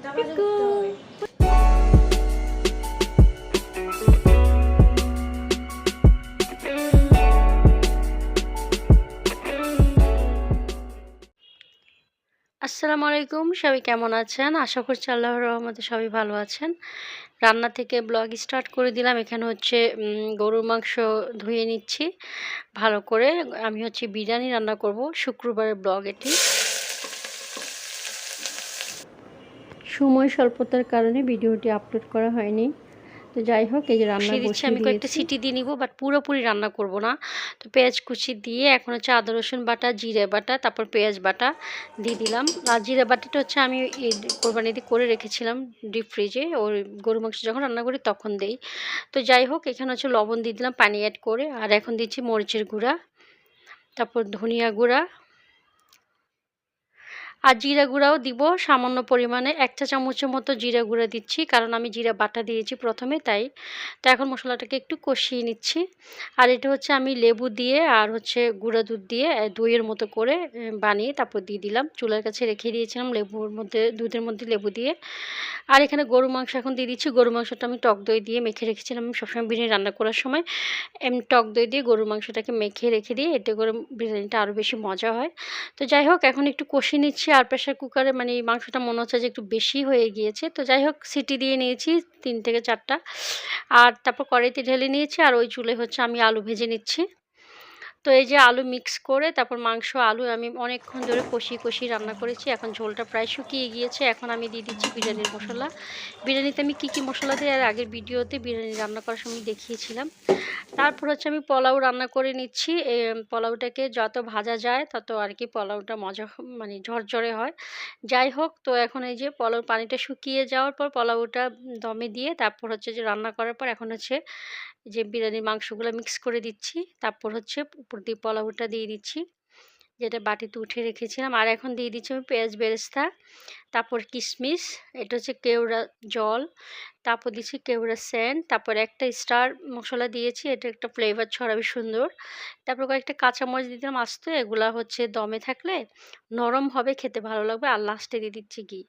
আসসালামু আলাইকুম, সবাই কেমন আছেন? আশা করছি আল্লাহর রহমতে সবাই ভালো আছেন। রান্না থেকে ব্লগ স্টার্ট করে দিলাম। এখানে হচ্ছে গরুর মাংস ধুয়ে নিচ্ছি। ভালো করে আমি হচ্ছে বিরিয়ানি রান্না করব শুক্রবারের ব্লগ এটি। সময় স্বল্পতার কারণে ভিডিওটি আপলোড করা হয়নি। তো যাই হোক এই যে রান্না দিচ্ছি আমি কয়েকটা সিটি দিয়ে নিব বাট পুরোপুরি রান্না করব না। তো পেঁয়াজ কুচি দিয়ে এখন হচ্ছে আদা রসুন বাটা জিরে বাটা তারপর পেঁয়াজ বাটা দিয়ে দিলাম। আর জিরে বাটাটা হচ্ছে আমি এই কোরবানি দিয়ে করে রেখেছিলাম ডিপ ফ্রিজে ওর গরু মাংস যখন রান্না করি তখন দেই। তো যাই হোক এখানে হচ্ছে লবণ দিয়ে দিলাম পানি অ্যাড করে। আর এখন দিচ্ছি মরিচের গুঁড়া তারপর ধনিয়া গুঁড়া আর জিরা গুঁড়াও দিব। সামান্য পরিমাণে এক চা চামচের মতো জিরা গুঁড়া দিচ্ছি, কারণ আমি জিরা বাটা দিয়েছি প্রথমে, তাই। তো এখন মশলাটাকে একটু কষিয়ে নিচ্ছি। আর এটা হচ্ছে আমি লেবু দিয়ে আর হচ্ছে গুঁড়া দুধ দিয়ে দইয়ের মতো করে বানিয়ে তারপর দিয়ে দিলাম। চুলার কাছে রেখে দিয়েছিলাম লেবুর মধ্যে, দুধের মধ্যে লেবু দিয়ে। আর এখানে গরু মাংস এখন দিয়ে দিচ্ছি। গরু মাংসটা আমি টক দই দিয়ে মেখে রেখেছিলাম আমি সবসময় বিরিয়ানি রান্না করার সময়। এমনি টক দই দিয়ে গরুর মাংসটাকে মেখে রেখে দিয়ে এতে করে বিরিয়ানিটা আরও বেশি মজা হয়। তো যাই হোক, এখন একটু কষিয়ে নিচ্ছি আর প্রেশার কুকারে মানে এই মাংসটা মনে হচ্ছে যে একটু বেশি হয়ে গিয়েছে। তো যাই হোক, সিটি দিয়ে নিয়েছি তিন থেকে চারটা। আর তারপর কড়াইতে ঢেলে নিয়েছি। আর ওই চুলে হচ্ছে আমি আলু ভেজে নিচ্ছি। তো এই যে আলু মিক্স করে তারপর মাংস, আলু আমি অনেকক্ষণ ধরে কষিয়ে কষিয়ে রান্না করেছি। এখন ঝোলটা প্রায় শুকিয়ে গিয়েছে। এখন আমি দিয়ে দিচ্ছি বিরিয়ানির মশলা। বিরিয়ানিতে আমি কী কী মশলা দিই? আর আগের ভিডিওতে বিরিয়ানি রান্না করার সময় দেখিয়েছিলাম। তারপর হচ্ছে আমি পোলাও রান্না করে নিচ্ছি। পোলাওটাকে যত ভাজা যায়, তত আর কি পোলাওটা মজা মানে ঝরঝরে হয়। যাই হোক, তো এখন এই যে পোলাও পানিটা শুকিয়ে যাওয়ার পর পোলাওটা দমে দিয়ে তারপর হচ্ছে যে রান্না করার পর এখন হচ্ছে যে বিরিয়ানির মাংসগুলো মিক্স করে দিচ্ছি, তারপর হচ্ছে উপর দিয়ে পোলাওটা দিয়ে দিচ্ছি, যেটা বাটিতে উঠে রেখেছিলাম। আর এখন দিয়ে দিচ্ছি আমি পেঁয়াজ বেরেস্তা, তারপর কিশমিশ এটা হচ্ছে কেওড়া জল, তারপর দিচ্ছি কেওড়া স্যান্ড তারপর একটা স্টার মশলা দিয়েছি, এটা একটা ফ্লেভার ছড়াবে সুন্দর। তারপর কয়েকটা কাঁচামরিচ দিলাম আস্তে, এগুলা হচ্ছে দমে থাকলে নরম হবে, খেতে ভালো লাগবে, আর লাস্টে দিয়ে দিচ্ছি ঘি।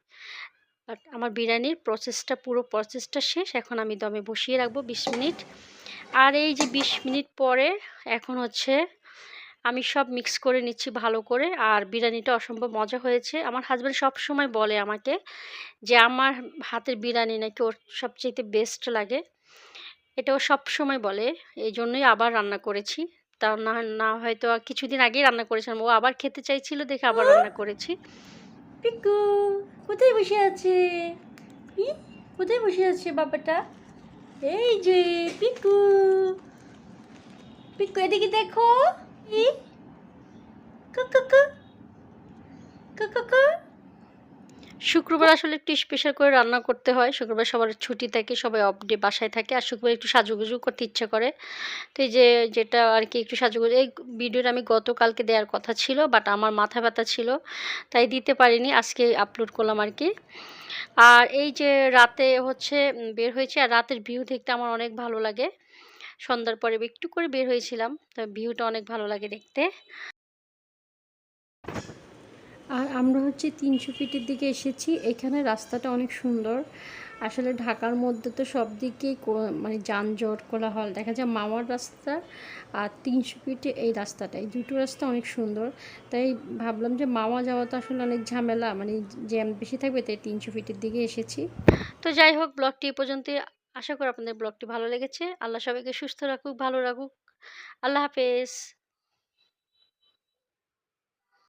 আর আমার বিরিয়ানির প্রসেসটা পুরো প্রসেসটা শেষ, এখন আমি দমে বসিয়ে রাখব, বিশ মিনিট। আর এই যে বিশ মিনিট পরে এখন হচ্ছে আমি সব মিক্স করে নিচ্ছি ভালো করে। আর বিরিয়ানিটা অসম্ভব মজা হয়েছে। আমার হাজব্যান্ড সব সময় বলে আমাকে যে আমার হাতের বিরিয়ানি নাকি ওর সবচেয়ে বেস্ট লাগে। এটাও সব সময় বলে। এই জন্যই আবার রান্না করেছি। তা না না হয়তো কিছুদিন আগেই রান্না করেছিলাম। ও আবার খেতে চাইছিল দেখে আবার রান্না করেছি। পিকু, কোথায় বসে আছে? কোথায় বসে আছে বাবাটা? এই যে পিকু। পিকু এদিকে দেখো। শুক্রবার আসলে একটু স্পেশাল করে রান্না করতে হয়। শুক্রবার সবার ছুটি থাকে, সবাই অফ ডে বাসায় থাকে। আর শুক্রবার একটু সাজুগুজু করতে ইচ্ছে করে। তো এই যে, যেটা আর কি একটু সাজুগুজু, এই ভিডিওটা আমি গতকালকে দেওয়ার কথা ছিল বাট আমার মাথা ব্যথা ছিল, তাই দিতে পারিনি। আজকে আপলোড করলাম আর কি। আর এই যে রাতে হচ্ছে বের হয়েছে। আর রাতের ভিউ দেখতে আমার অনেক ভালো লাগে। সন্ধ্যার পরে একটু করে বের হয়েছিলাম, তো ভিউটা অনেক ভালো লাগে দেখতে। আর আমরা হচ্ছে তিনশো ফিটের দিকে এসেছি। এখানে রাস্তাটা অনেক সুন্দর। আসলে ঢাকার মধ্যে তো সব দিকেই মানে যানজট, কোলাহল। দেখা যায় মামার রাস্তা আর তিনশো ফিটে এই রাস্তাটা। এই দুটো রাস্তা অনেক সুন্দর। তাই ভাবলাম যে মামা যাওয়া তো আসলে অনেক ঝামেলা। মানে জ্যাম বেশি থাকবে, তাই তিনশো ফিটের দিকে এসেছি। তো যাই হোক, ব্লগটি এ পর্যন্তই। আশা করি আপনাদের ব্লগটি ভালো লেগেছে। আল্লাহ সবাইকে সুস্থ রাখুক, ভালো রাখুক। আল্লাহ হাফেজ।